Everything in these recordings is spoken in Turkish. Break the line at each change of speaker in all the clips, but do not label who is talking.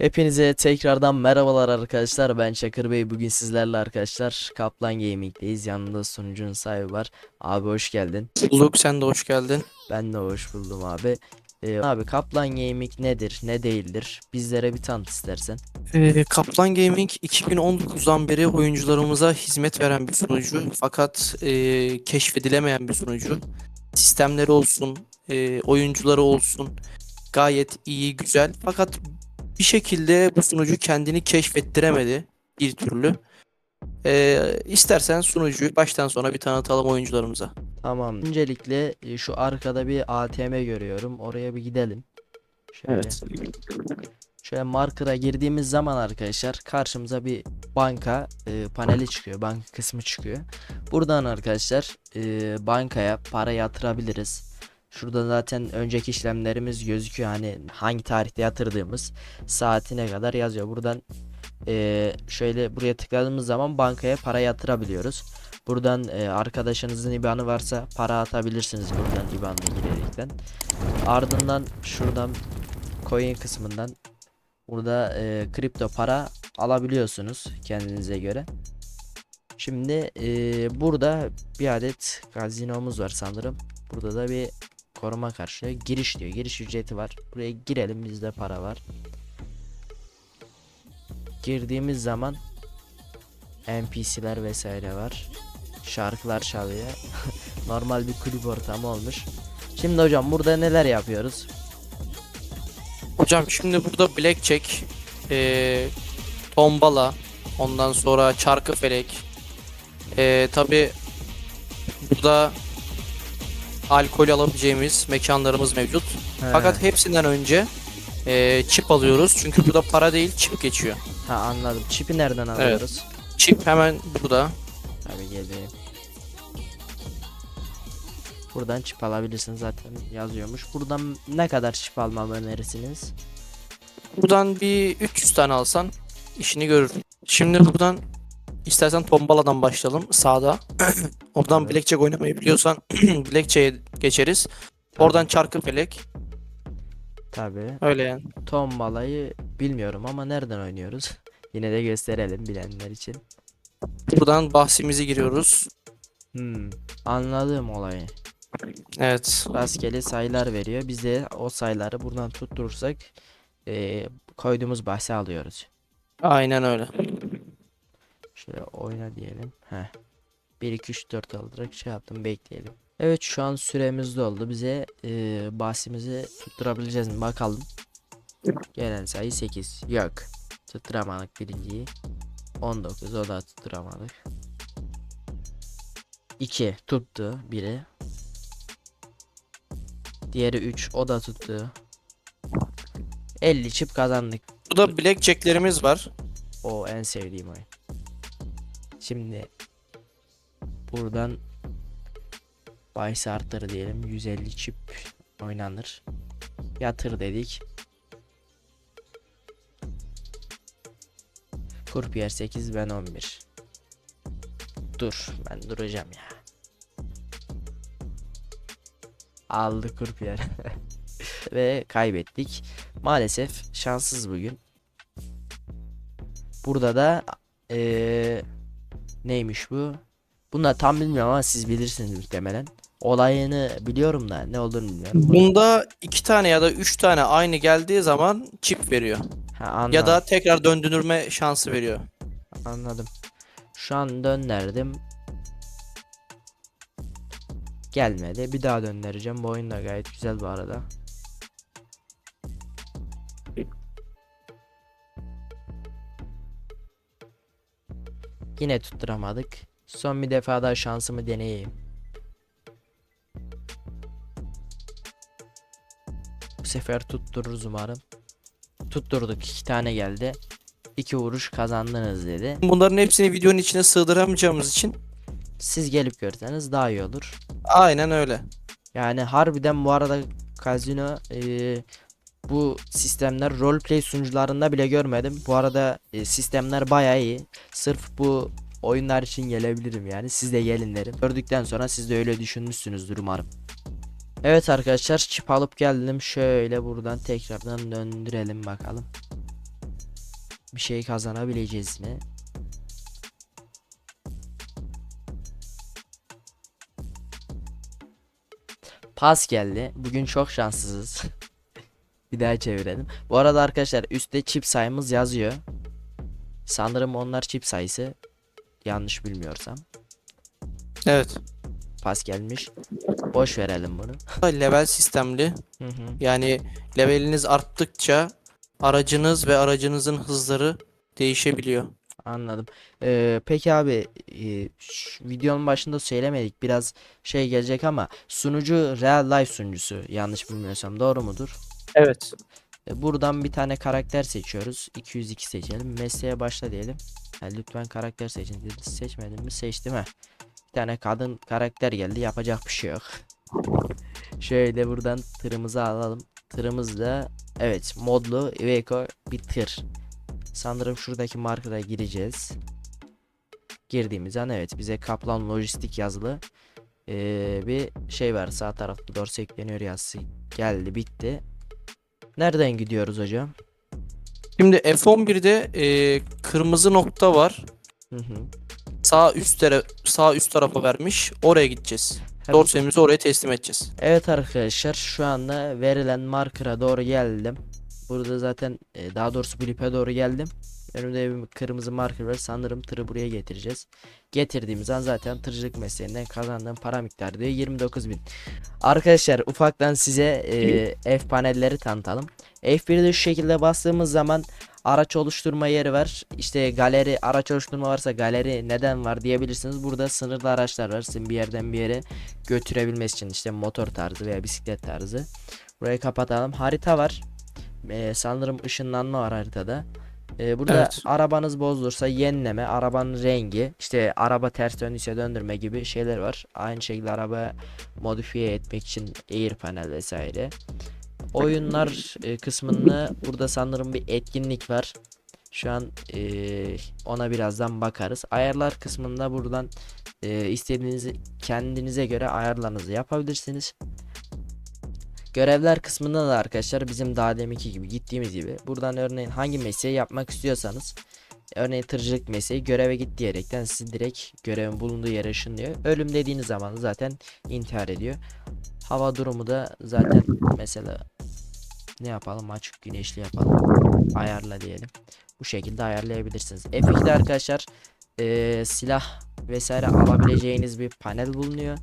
Hepinize tekrardan merhabalar arkadaşlar. Ben Çakır Bey. Bugün sizlerle arkadaşlar Kaplan Gaming'deyiz. Yanında sunucunun sahibi var. Abi hoş geldin.
Bulduk sen de hoş geldin.
Ben de hoş buldum abi. Ee, abi Kaplan Gaming nedir, ne değildir? Bizlere bir tanıt istersen.
Ee, Kaplan Gaming 2019'dan beri oyuncularımıza hizmet veren bir sunucu fakat e, keşfedilemeyen bir sunucu. Sistemleri olsun, e, oyuncuları olsun gayet iyi, güzel fakat bir şekilde bu sunucu kendini keşfettiremedi bir türlü. Ee, istersen sunucuyu baştan sona bir tanıtalım oyuncularımıza.
Tamam. Öncelikle e, şu arkada bir ATM görüyorum. Oraya bir gidelim. Şöyle. Şöyle marker'a girdiğimiz zaman arkadaşlar karşımıza bir banka e, paneli çıkıyor. Banka kısmı çıkıyor. Buradan arkadaşlar e, bankaya para yatırabiliriz. Şurada zaten önceki işlemlerimiz gözüküyor. Hani hangi tarihte yatırdığımız saatine kadar yazıyor. Buradan e, şöyle buraya tıkladığımız zaman bankaya para yatırabiliyoruz. Buradan e, arkadaşınızın IBAN'ı varsa para atabilirsiniz buradan IBAN'la girerekten. Ardından şuradan coin kısmından Burada e, kripto para alabiliyorsunuz kendinize göre. Şimdi e, burada bir adet gazinomuz var sanırım. Burada da bir koruma karşılıyor. Giriş diyor. Giriş ücreti var. Buraya girelim bizde para var. Girdiğimiz zaman NPC'ler vesaire var. Şarkılar çalıyor. Normal bir kulüp ortamı olmuş. Şimdi hocam burada neler yapıyoruz?
Hocam şimdi burada blackjack, eee tombala, ondan sonra çarkı felek. Eee tabi burada alkol alabileceğimiz mekanlarımız mevcut. Fakat hepsinden önce eee çip alıyoruz. Çünkü burada para değil çip geçiyor.
ha anladım. Çipi nereden alıyoruz?
Çip hemen burada.
Tabii geleyim. Buradan çip alabilirsiniz zaten yazıyormuş. Buradan ne kadar çip almamı önerirsiniz?
Buradan bir 300 tane alsan işini görür. Şimdi buradan istersen tombaladan başlayalım sağda. Oradan
Evet.
blackjack oynamayı biliyorsan blackjack'e geçeriz. Oradan çarkı felek.
Tabii.
Öyle yani.
Tombalayı bilmiyorum ama nereden oynuyoruz? Yine de gösterelim bilenler için.
Buradan bahsimizi giriyoruz.
Hmm, anladım olayı.
Evet.
Rastgele sayılar veriyor. Biz de o sayıları buradan tutturursak eee, koyduğumuz bahse alıyoruz.
Aynen öyle.
Şöyle oyna diyelim. Heh. 1 2 3 4 alarak şey yaptım bekleyelim. Evet şu an süremiz doldu. Bize e, bahsimizi tutturabileceğiz mi bakalım. Gelen sayı 8. Yok. Tutturamadık birinciyi. 19 o da tutturamadık. 2 tuttu biri. Diğeri 3 o da tuttu. 50 çip kazandık.
Burada blackjack'lerimiz var.
O en sevdiğim oyun. Şimdi buradan bahis arttır diyelim. 150 çip oynanır. Yatır dedik. Kurpiyer 8 ben 11. Dur ben duracağım ya. Aldı kurpiyer. Ve kaybettik. Maalesef şanssız bugün. Burada da eee, neymiş bu? Bunu da tam bilmiyorum ama siz bilirsiniz muhtemelen. Olayını biliyorum da ne olduğunu bilmiyorum.
Bunda iki tane ya da üç tane aynı geldiği zaman çip veriyor.
Ha, anladım.
Ya da tekrar döndürme şansı veriyor.
Anladım. Şu an döndürdüm. Gelmedi. Bir daha döndüreceğim. Bu oyun da gayet güzel bu arada. Yine tutturamadık. Son bir defa daha şansımı deneyeyim. Bu sefer tuttururuz umarım. Tutturduk. iki tane geldi. İki vuruş kazandınız dedi.
Bunların hepsini videonun içine sığdıramayacağımız için
Siz gelip görseniz daha iyi olur.
aynen öyle.
Yani harbiden bu arada Casino eee, bu sistemler roleplay sunucularında bile görmedim. Bu arada e, sistemler bayağı iyi. Sırf bu oyunlar için gelebilirim yani. Siz de gelin derim. Gördükten sonra siz de öyle düşünmüşsünüzdür umarım. Evet arkadaşlar çip alıp geldim. Şöyle buradan tekrardan döndürelim bakalım. bir şey kazanabileceğiz mi? Pas geldi. Bugün çok şanssızız. bir daha çevirelim. Bu arada arkadaşlar üstte çip sayımız yazıyor. Sanırım onlar çip sayısı. Yanlış bilmiyorsam.
Evet.
Pas gelmiş. Boş verelim bunu.
Level sistemli.
Hı hı.
Yani leveliniz arttıkça aracınız ve aracınızın hızları değişebiliyor.
Anladım. Ee, peki abi e, şu videonun başında söylemedik biraz şey gelecek ama sunucu real life sunucusu yanlış bilmiyorsam doğru mudur?
Evet.
E, buradan bir tane karakter seçiyoruz. 202 seçelim. Mesleğe başla diyelim. Ha, lütfen karakter seçin dedi. Seçmedim mi? Seçtim ha. Bir tane kadın karakter geldi. Yapacak bir şey yok. Şöyle buradan tırımızı alalım. Tırımız da evet modlu Iveco bir tır. Sanırım şuradaki markara gireceğiz. Girdiğimiz an evet bize Kaplan Lojistik yazılı ee, bir şey var. Sağ tarafta doğru ekleniyor yazısı geldi bitti. Nereden gidiyoruz hocam?
Şimdi F11'de e, kırmızı nokta var.
Hı hı.
Sağ üst tara- sağ üst tarafa vermiş. Oraya gideceğiz. Dorsemizi oraya teslim edeceğiz.
Evet arkadaşlar şu anda verilen markera doğru geldim. Burada zaten e, daha doğrusu blip'e doğru geldim. Önümde bir kırmızı marker var. Sanırım tırı buraya getireceğiz. Getirdiğimiz an zaten tırcılık mesleğinden kazandığım para miktarı diyor 29.000. Arkadaşlar ufaktan size e, F panelleri tanıtalım. F1'de şu şekilde bastığımız zaman araç oluşturma yeri var. İşte galeri araç oluşturma varsa galeri neden var diyebilirsiniz. Burada sınırlı araçlar var. Sizin bir yerden bir yere götürebilmesi için işte motor tarzı veya bisiklet tarzı. Burayı kapatalım. Harita var. Ee, sanırım ışınlanma var haritada. Ee, burada
Evet.
arabanız bozulursa yenileme, arabanın rengi, işte araba ters döndüyse döndürme gibi şeyler var. Aynı şekilde araba modifiye etmek için air panel vesaire. Oyunlar e, kısmında burada sanırım bir etkinlik var. Şu an e, ona birazdan bakarız. Ayarlar kısmında buradan e, istediğinizi kendinize göre ayarlarınızı yapabilirsiniz. Görevler kısmında da arkadaşlar bizim daha deminki gibi gittiğimiz gibi buradan örneğin hangi mesleği yapmak istiyorsanız örneğin tırcılık mesleği göreve git diyerekten sizi direkt görevin bulunduğu yere ışınlıyor. Ölüm dediğiniz zaman zaten intihar ediyor. Hava durumu da zaten mesela ne yapalım açık güneşli yapalım ayarla diyelim. Bu şekilde ayarlayabilirsiniz. F2'de arkadaşlar eee, silah vesaire alabileceğiniz bir panel bulunuyor.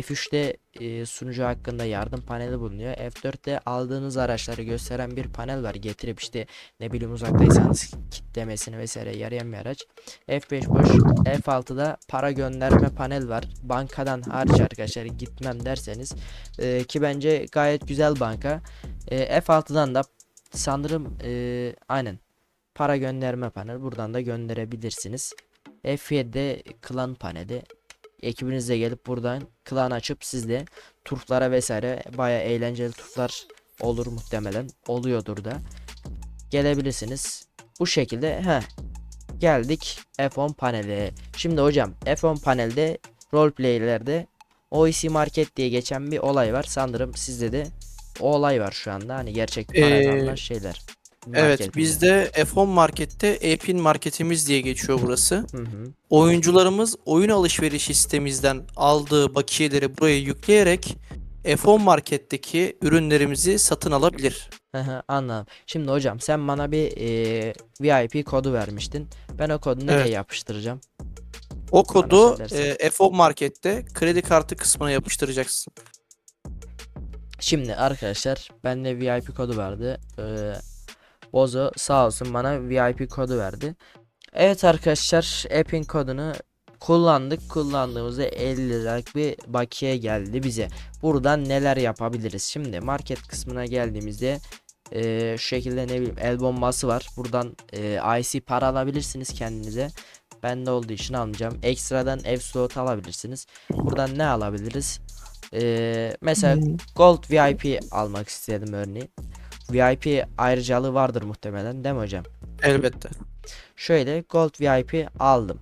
F3'te e, sunucu hakkında yardım paneli bulunuyor. F4'te aldığınız araçları gösteren bir panel var. Getirip işte ne bileyim uzaktaysanız kitlemesini vesaire yarayan bir araç. F5 boş. F6'da para gönderme panel var. Bankadan hariç arkadaşlar gitmem derseniz e, ki bence gayet güzel banka. E, F6'dan da sanırım e, aynen para gönderme panel. Buradan da gönderebilirsiniz. F7'de klan paneli ekibinizle gelip buradan klan açıp sizde turflara vesaire baya eğlenceli turflar olur muhtemelen oluyordur da gelebilirsiniz. Bu şekilde he geldik F10 paneli şimdi hocam F10 panelde roleplaylerde OEC Market diye geçen bir olay var. Sanırım sizde de o olay var şu anda. Hani gerçek parayla
Ee,
alınan
Evet bizde F10 markette Epin marketimiz diye geçiyor burası.
Hı hı.
Oyuncularımız oyun alışveriş sitemizden aldığı bakiyeleri buraya yükleyerek F10 marketteki ürünlerimizi satın alabilir.
Hı hı, Anladım. Şimdi hocam sen bana bir e, VIP kodu vermiştin. Ben o kodu nereye
Evet.
yapıştıracağım?
O kodu
söylersen.
e, F10 markette kredi kartı kısmına yapıştıracaksın.
Şimdi arkadaşlar bende VIP kodu vardı. Ee, Bozo sağ olsun bana VIP kodu verdi. Evet arkadaşlar app'in kodunu kullandık. Kullandığımızda 50 liralık bir bakiye geldi bize. Buradan neler yapabiliriz? Şimdi market kısmına geldiğimizde ee, şu şekilde ne bileyim el bombası var. Buradan ee, IC para alabilirsiniz kendinize. Bende olduğu için almayacağım. Ekstradan ev slot alabilirsiniz. Buradan ne alabiliriz? Ee, mesela Gold VIP almak istedim örneğin. VIP ayrıcalığı vardır muhtemelen değil mi hocam?
Elbette.
Şöyle Gold VIP aldım.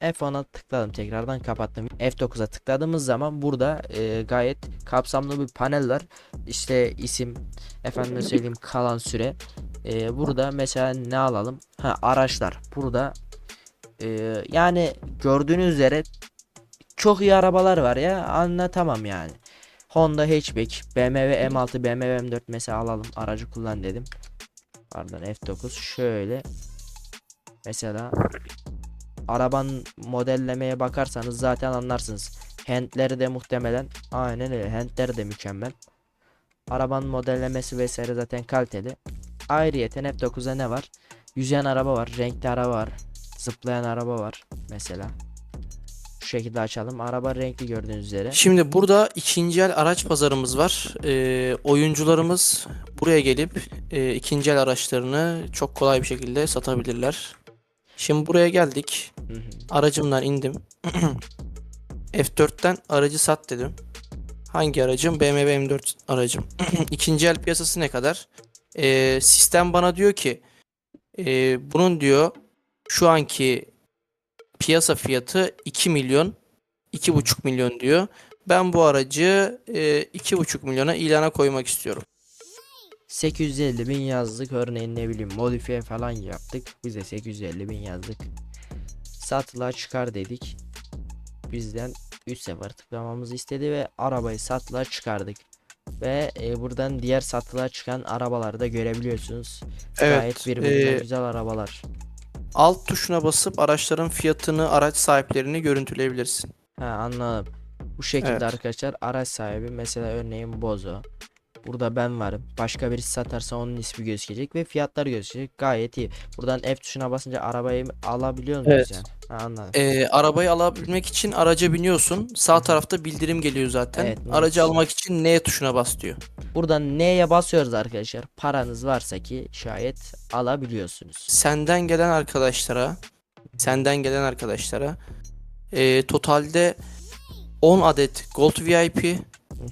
F10'a tıkladım tekrardan kapattım. F9'a tıkladığımız zaman burada e, gayet kapsamlı bir panel var. İşte isim, efendime söyleyeyim kalan süre. E, burada mesela ne alalım? Ha araçlar burada e, yani gördüğünüz üzere çok iyi arabalar var ya anlatamam yani. Honda hatchback, BMW M6, BMW M4 mesela alalım aracı kullan dedim. Pardon F9 şöyle mesela arabanın modellemeye bakarsanız zaten anlarsınız. Handleri de muhtemelen aynen öyle handleri de mükemmel. Arabanın modellemesi vesaire zaten kaliteli. Ayrıyeten F9'da ne var? Yüzen araba var, renkli araba var, zıplayan araba var mesela. Şu şekilde açalım. Araba renkli gördüğünüz üzere.
Şimdi burada ikinci el araç pazarımız var. Ee, oyuncularımız buraya gelip e, ikinci el araçlarını çok kolay bir şekilde satabilirler. Şimdi buraya geldik.
Hı hı.
Aracımdan indim. F4'ten aracı sat dedim. Hangi aracım? BMW M4 aracım. İkinci el piyasası ne kadar? Ee, sistem bana diyor ki e, bunun diyor şu anki piyasa fiyatı 2 milyon 2,5 milyon diyor. Ben bu aracı e, 2,5 milyona ilana koymak istiyorum.
850 bin yazdık. Örneğin ne bileyim modifiye falan yaptık. Bize 850 bin yazdık. Satılığa çıkar dedik. Bizden 3 sefer tıklamamızı istedi ve arabayı satılığa çıkardık. Ve e, buradan diğer satılığa çıkan arabaları da görebiliyorsunuz.
Evet,
gayet birbirinden
e,
güzel arabalar
Alt tuşuna basıp araçların fiyatını, araç sahiplerini görüntüleyebilirsin.
ha anladım bu şekilde
Evet.
arkadaşlar araç sahibi mesela örneğin Bozo Burada ben varım. Başka birisi satarsa onun ismi gözükecek ve fiyatlar gözükecek. Gayet iyi. Buradan F tuşuna basınca arabayı alabiliyor muyuz
Evet.
yani? Ha, anladım.
Ee, arabayı alabilmek için araca biniyorsun. Sağ tarafta bildirim geliyor zaten.
Evet,
Aracı
evet.
almak için N tuşuna bas diyor.
Buradan neye basıyoruz arkadaşlar? Paranız varsa ki şayet alabiliyorsunuz.
Senden gelen arkadaşlara, senden gelen arkadaşlara e, totalde 10 adet Gold VIP,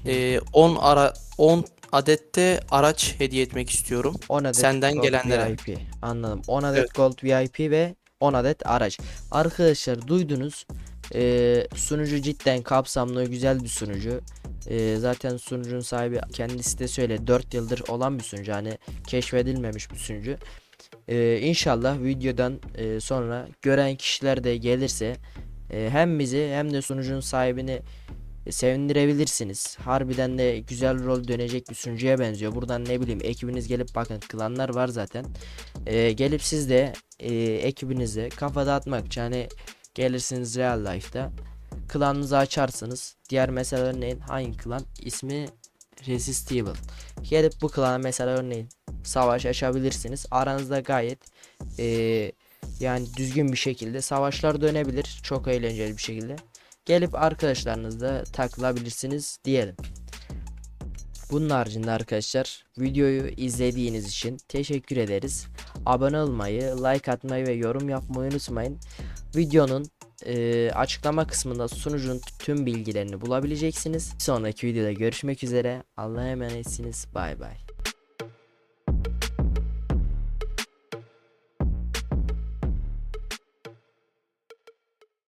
e, 10 ara 10 adette araç hediye etmek istiyorum.
10 adet
Senden
Gold
gelenlere.
VIP. Anladım. 10 adet
Evet.
Gold VIP ve 10 adet araç. Arkadaşlar duydunuz. Ee, sunucu cidden kapsamlı güzel bir sunucu. Ee, zaten sunucunun sahibi kendisi de söyle 4 yıldır olan bir sunucu. Hani keşfedilmemiş bir sunucu. Ee, inşallah videodan e, sonra gören kişiler de gelirse e, hem bizi hem de sunucunun sahibini sevindirebilirsiniz. Harbiden de güzel rol dönecek bir sunucuya benziyor. Buradan ne bileyim ekibiniz gelip bakın klanlar var zaten. E, gelip siz de e, ekibinize kafa dağıtmak için hani gelirsiniz real life'da klanınızı açarsınız. Diğer mesela örneğin hangi klan? İsmi Resistible. Gelip bu klana mesela örneğin savaş açabilirsiniz. Aranızda gayet e, yani düzgün bir şekilde savaşlar dönebilir. Çok eğlenceli bir şekilde. Gelip arkadaşlarınızla takılabilirsiniz diyelim. Bunun haricinde arkadaşlar videoyu izlediğiniz için teşekkür ederiz. Abone olmayı, like atmayı ve yorum yapmayı unutmayın. Videonun e, açıklama kısmında sunucunun tüm bilgilerini bulabileceksiniz. Sonraki videoda görüşmek üzere. Allah'a emanetsiniz. Bay bay.